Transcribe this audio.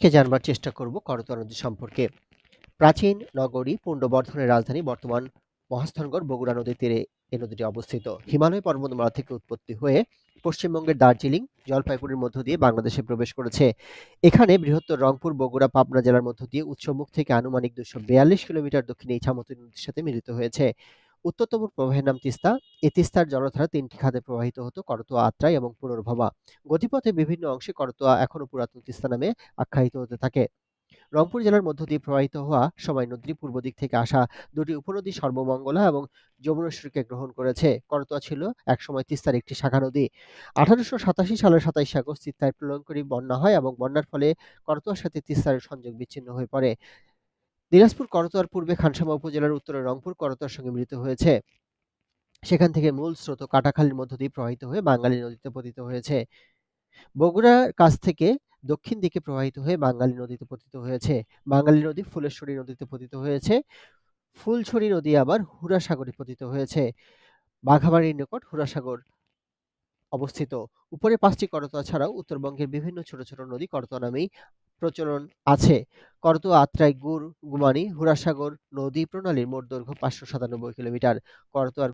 আজকে জানবার চেষ্টা করব করতোয়া নদী সম্পর্কে। প্রাচীন নগরী পুণ্ডবর্ধনের রাজধানী বর্তমান মহাস্থানগড় বগুড়া নদীর তীরে এই নদীটি অবস্থিত। হিমালয় পর্বতমালা থেকে উৎপত্তি হয়ে পশ্চিমবঙ্গের দার্জিলিং জলপাইগুড়ির মধ্য দিয়ে বাংলাদেশে প্রবেশ করেছে। এখানে বৃহত্তর রংপুর, বগুড়া, পাবনা জেলার মধ্য দিয়ে উৎসমুখ থেকে আনুমানিক দুশো কিলোমিটার দক্ষিণে ইছামতি নদীর সাথে মিলিত হয়েছে। উত্তরতম প্রবাহের নাম তিস্তা। এই তিস্তার জলধারা তিনটি খাতে প্রবাহিত হতো, করতোয়া, আত্রাই এবং পুনর্ভবা। গতিপথে বিভিন্ন অংশে করতোয়া এখনও পুরাতন তিস্তা নামে আখ্যায়িত হতে থাকে। রংপুর জেলার মধ্য দিয়ে প্রবাহিত হওয়া সময় নদীর পূর্ব দিক থেকে আসা দুটি উপনদী সর্বমঙ্গলা এবং যমুনেশ্বরীকে গ্রহণ করেছে। করতোয়া ছিল একসময় তিস্তার একটি শাখা নদী। আঠারোশো সাতাশি সালের সাতাইশে আগস্ট তিস্তায় প্রলয়ঙ্করী বন্যা হয় এবং বন্যার ফলে করতোয়ার সাথে তিস্তার সংযোগ বিচ্ছিন্ন হয়ে পড়ে। দিনাজপুর করতোয়ার পূর্বে খানসামা উপজেলার উত্তরে রংপুর করতোয়ার সঙ্গে মিলিত হয়েছে। সেখান থেকে মূল স্রোত কাটাখালীর মধ্য দিয়ে প্রবাহিত হয়ে বাঙালি নদীতে পতিত হয়েছে। বগুড়ার কাছ থেকে দক্ষিণ দিকে প্রবাহিত হয়ে বাঙালি নদীতে পতিত হয়েছে। বাঙালি নদী ফুলেশ্বরী নদীতে পতিত হয়েছে। ফুলছড়ি নদী আবার হুরাসাগরে পতিত হয়েছে। বাঘাবাড়ির নিকট হুরাসাগর অবস্থিত। উপরে পাঁচটি করতোয়া ছাড়াও উত্তরবঙ্গের বিভিন্ন ছোট ছোট নদী করতোয়া নামেই প্রচলন আছে। করতোয়া আত্রাই গুড় গুমানি হুরাসাগর নদী প্রণালীর মোট দৈর্ঘ্য পাঁচশো সাতানব্বই কিলোমিটার। করতোয়ার